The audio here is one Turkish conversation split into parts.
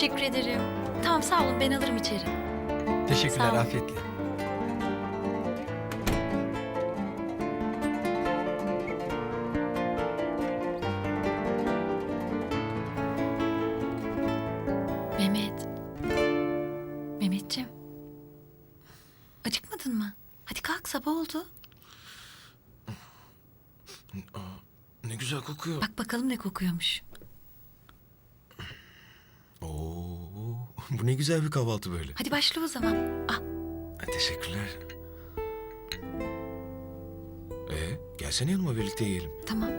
Teşekkür ederim. Tamam sağ olun ben alırım içeri. Teşekkürler Sağ ol. afiyetle. Mehmet. Mehmetciğim. Acıkmadın mı? Hadi kalk sabah oldu. Ne güzel kokuyor. Bak bakalım ne kokuyormuş. Bu ne güzel bir kahvaltı böyle. Hadi başla o zaman. Ah Ha, Teşekkürler. Ee, gelsene yanıma birlikte yiyelim. tamam.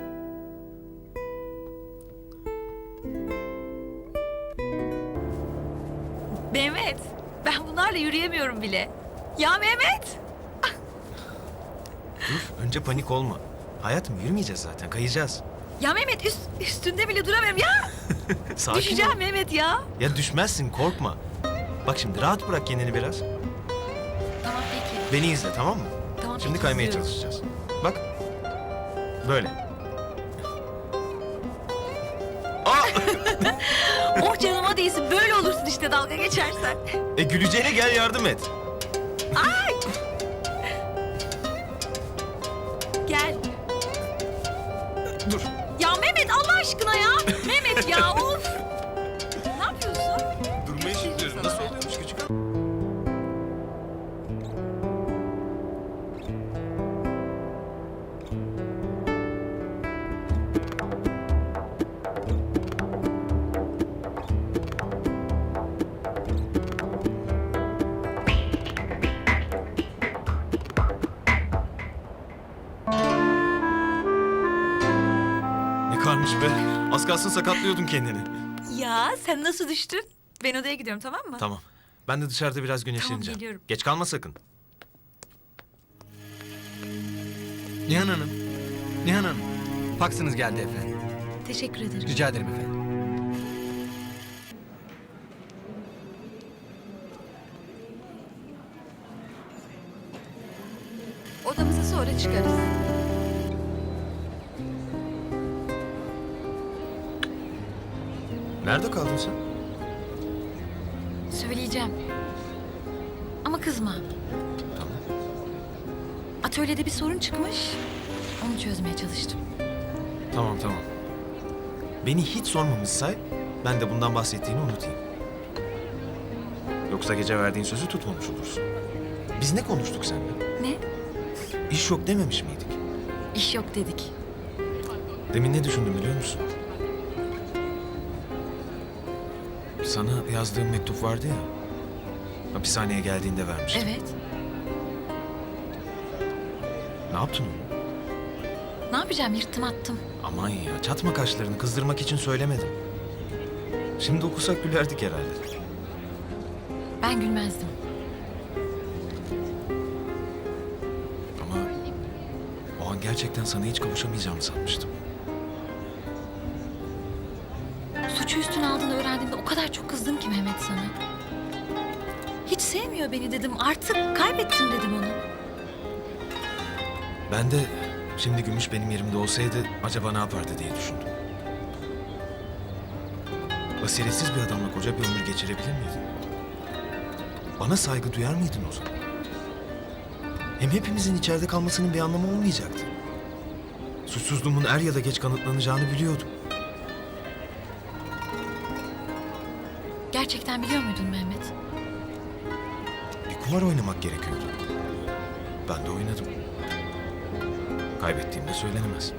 Mehmet. Ben bunlarla yürüyemiyorum bile. Ya Mehmet. Dur, önce panik olma. Hayatım yürümeyeceğiz zaten, kayacağız. Ya Mehmet üst, üstünde bile duramıyorum ya. Sakin Düşeceğim ol. Mehmet ya. Ya düşmezsin, korkma. Bak şimdi rahat bırak kendini biraz. Tamam peki. Beni izle tamam mı? Tamam, Şimdi peki, kaymaya izliyorum. çalışacağız. Bak. Böyle. Oh canıma değsin böyle olursun işte dalga geçersen. E güleceğine gel yardım et. Gel. Dur. Aşkına ya. Ne karmış be. Az kalsın sakatlıyordun kendini. Ya sen nasıl düştün? Ben odaya gidiyorum tamam mı? Tamam. Ben de dışarıda biraz güneşleneceğim. geliyorum. Geç kalma sakın. Nihan Hanım. Nihan Hanım. Faksınız geldi efendim. Teşekkür ederim. Rica ederim efendim. Odamıza sonra çıkarız. Nerede kaldın sen? Söyleyeceğim. Ama kızma. Tamam. Atölyede bir sorun çıkmış. Onu çözmeye çalıştım. Tamam tamam. Beni hiç sormamış say, ben de bundan bahsettiğini unutayım. Yoksa gece verdiğin sözü tutmamış olursun. Biz ne konuştuk seninle? Ne? İş yok dememiş miydik? İş yok dedik. Demin ne düşündüm biliyor musun? Sana yazdığım mektup vardı ya. Hapishaneye geldiğinde vermiştim. Evet. Ne yaptın onu? Ne yapacağım? Yırttım attım. Aman ya çatma kaşlarını kızdırmak için söylemedim. Şimdi okusak gülerdik herhalde. Ben gülmezdim. Ama o an gerçekten sana hiç kavuşamayacağımı sanmıştım. Suçu üstüne aldığını öğrendiğimde o kadar çok kızdım ki Mehmet sana. Hiç sevmiyor beni dedim. Artık kaybettim dedim onu. Ben de şimdi Gümüş benim yerimde olsaydı acaba ne yapardı diye düşündüm. Basiretsiz bir adamla koca bir ömür geçirebilir miydin? Bana saygı duyar mıydın o zaman? Hem hepimizin içeride kalmasının bir anlamı olmayacaktı. Suçsuzluğumun er ya da geç kanıtlanacağını biliyordum. Gerçekten biliyor muydun Mehmet? Bir kumar oynamak gerekiyordu. Ben de oynadım. Kaybettiğimde söylenemez.